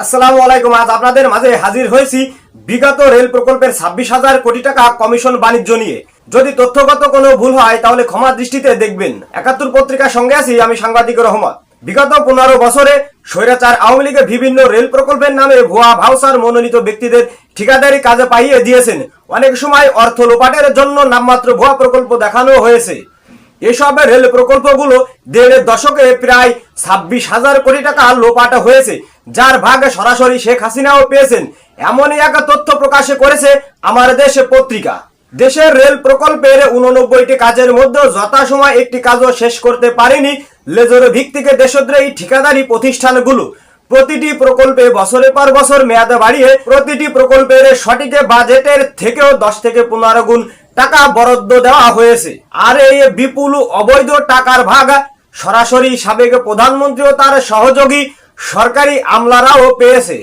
আসসালামু আলাইকুম। আজ আপনাদের মাঝে হাজির হয়েছি বিগত রেল প্রকল্পের ছাব্বিশ হাজার কোটি টাকা কমিশন বাণিজ্য নিয়ে। যদি তথ্যগত কোনো ভুল হয়, তাহলে ক্ষমা দৃষ্টিতে দেখবেন। একাত্তর পত্রিকার সঙ্গে আছি আমি সাংবাদিক রহমত। বিগত পনেরো বছরে স্বৈরাচার আওয়ামী লীগের বিভিন্ন রেল প্রকল্পের নামে ভুয়া ভাউসার মনোনীত ব্যক্তিদের ঠিকাদারি কাজে পাইয়ে দিয়েছেন। অনেক সময় অর্থ লোপাটের জন্য নামমাত্র ভুয়া প্রকল্প দেখানো হয়েছে। এসব রেল প্রকল্পগুলো দেড় দশকে প্রায় ছাব্বিশ হাজার কোটি টাকা লোপাটা হয়েছে, যার ভাগ সরাসরি শেখ হাসিনাও পেয়েছেন। এমনই এক তথ্য প্রকাশে করেছে আমার দেশে পত্রিকা। দেশের রেল প্রকল্পের উননব্বইটি কাজের মধ্যে যথাসময় একটি কাজও শেষ করতে পারেনি লেজর ভিত্তিকে দেশদ্রোহী ঠিকাদারি প্রতিষ্ঠানগুলো। প্রতিটি প্রকল্পে বছরের পর বছর মেয়াদ বাড়িয়ে প্রতিটি প্রকল্পের সঠিক বাজেটের থেকেও দশ থেকে পনেরো গুণ টাকা বরাদ্দ দেওয়া হয়েছে। আর এই বিপুল অবৈধ টাকার ভাগ সরাসরি সাবেক প্রধানমন্ত্রী ও তার সহযোগী সরকারি আমলারাও পেয়েছে।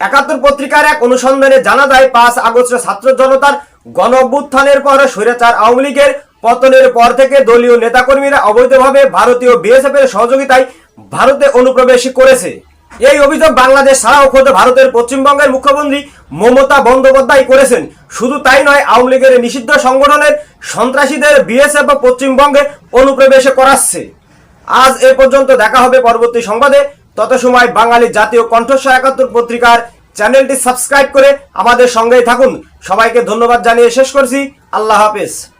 একাত্তর পত্রিকার এক অনুসন্ধানে জানা যায়, পাঁচ আগস্ট ছাত্র জনতার গণ পর স্বৈরাচার আওয়ামী লীগের পতনের পর থেকে দলীয় নেতাকর্মীরা অবৈধভাবে ভারতীয় বিএসএফ এর সহযোগিতায় ভারতে অনুপ্রবেশ করেছে। এই অভিযোগ বাংলাদেশ ছাড়াও খোদ ভারতের পশ্চিমবঙ্গের মুখ্যমন্ত্রী মমতা বন্দ্যোপাধ্যায় করেছেন। শুধু তাই নয়, আওয়ামী লীগের নিষিদ্ধ সংগঠনের সন্ত্রাসীদের বিএসএফ পশ্চিমবঙ্গে অনুপ্রবেশে করাচ্ছে। আজ এ পর্যন্ত দেখা হবে পরবর্তী সংবাদে। তত সময় বাঙালি জাতীয় কণ্ঠস্বর একাত্তর পত্রিকার চ্যানেলটি সাবস্ক্রাইব করে আমাদের সঙ্গেই থাকুন। সবাইকে ধন্যবাদ জানিয়ে শেষ করছি। আল্লাহ হাফেজ।